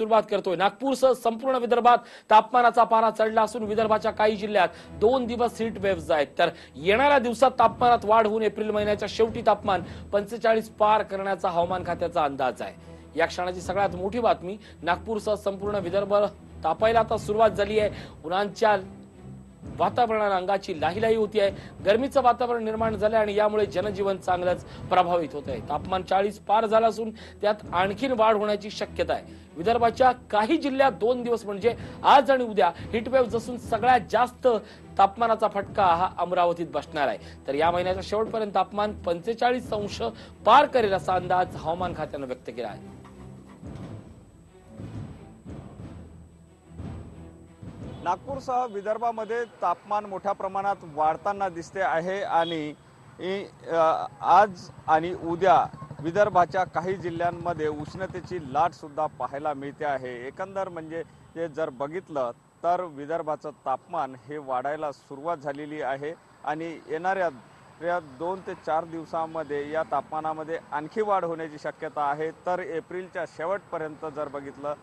सुरुवात करतोय. नागपूरसह संपूर्ण विदर्भात तापमानाचा पारा चढला असून विदर्भाच्या काही जिल्ह्यात दोन दिवस हीट वेव्ह आहेत. तर येणाऱ्या दिवसात तापमानात वाढ होऊन एप्रिल महिन्याच्या शेवटी तापमान पंचेचाळीस पार करण्याचा हवामान खात्याचा अंदाज आहे. या क्षणाची सगळ्यात मोठी बातमी नागपूरसह संपूर्ण विदर्भ तापायला आता सुरुवात झाली आहे. उन्हांच्या वातावरणानं अंगाची लाहीलाही होती आहे. गरमीचं वातावरण निर्माण झालंय आणि यामुळे जनजीवन चांगलंच प्रभावित होत आहे. तापमान चाळीस पार झालं असून त्यात आणखीन वाढ होण्याची शक्यता आहे. विदर्भाच्या काही जिल्ह्यात दोन दिवस म्हणजे आज आणि उद्या हिटवेव्ह जसून सगळ्यात जास्त तापमानाचा फटका हा अमरावतीत बसणार आहे. तर या महिन्याच्या शेवटपर्यंत तापमान पंचेचाळीस अंश पार करेल असा अंदाज हवामान खात्यानं व्यक्त केला आहे. नागपूरसह विदर्भामध्ये तापमान मोठ्या प्रमाणात वाढताना दिसते आहे आणि आज आणि उद्या विदर्भाच्या काही जिल्ह्यांमध्ये उष्णतेची लाटसुद्धा पाहायला मिळते आहे. एकंदर म्हणजे जे जर बघितलं तर विदर्भाचं तापमान हे वाढायला सुरुवात झालेली आहे आणि येणाऱ्या या दोन ते चार दिवसामध्ये या तापमानामध्ये आणखी वाढ होण्याची शक्यता आहे. तर एप्रिलच्या शेवटपर्यंत जर बघितलं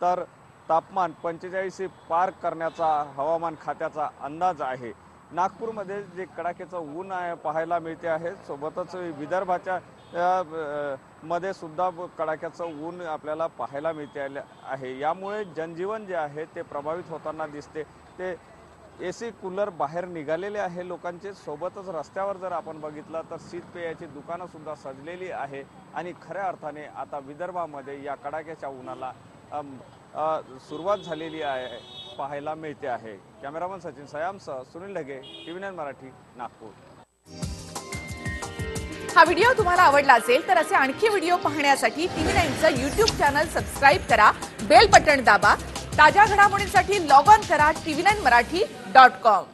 तर तापमान पंचेचाळीस पार करण्याचा हवामान खात्याचा अंदाज आहे. नागपूरमध्ये जे कडाक्याचं ऊन आहे पाहायला मिळते आहे. सोबतच विदर्भाच्या मध्ये सुद्धा कडाक्याचं ऊन आपल्याला पाहायला मिळते आले- आहे. यामुळे जनजीवन जे आहे ते प्रभावित होताना दिसते. ते ए सी कूलर बाहेर निघालेले आहे लोकांचे. सोबतच रस्त्यावर जर आपण बघितलं तर शीतपेयाची दुकानंसुद्धा सजलेली आहे. आणि खऱ्या अर्थाने आता विदर्भामध्ये या कडाक्याच्या उन्हाला सुरुवात झालेली आहे पाहायला मिळते आहे. कॅमेरामन सचिन सयामसह सुनील ढगे टीव्ही नाईन मराठी नागपूर. हा व्हिडिओ तुम्हाला आवडला असेल तर असे आणखी व्हिडिओ पाहण्यासाठी टीव्ही नाईनचं युट्यूब चॅनल सबस्क्राईब करा बेल बटन दाबा ताज्या घडामोडींसाठी लॉग ऑन करा TV nine Marathi dot com.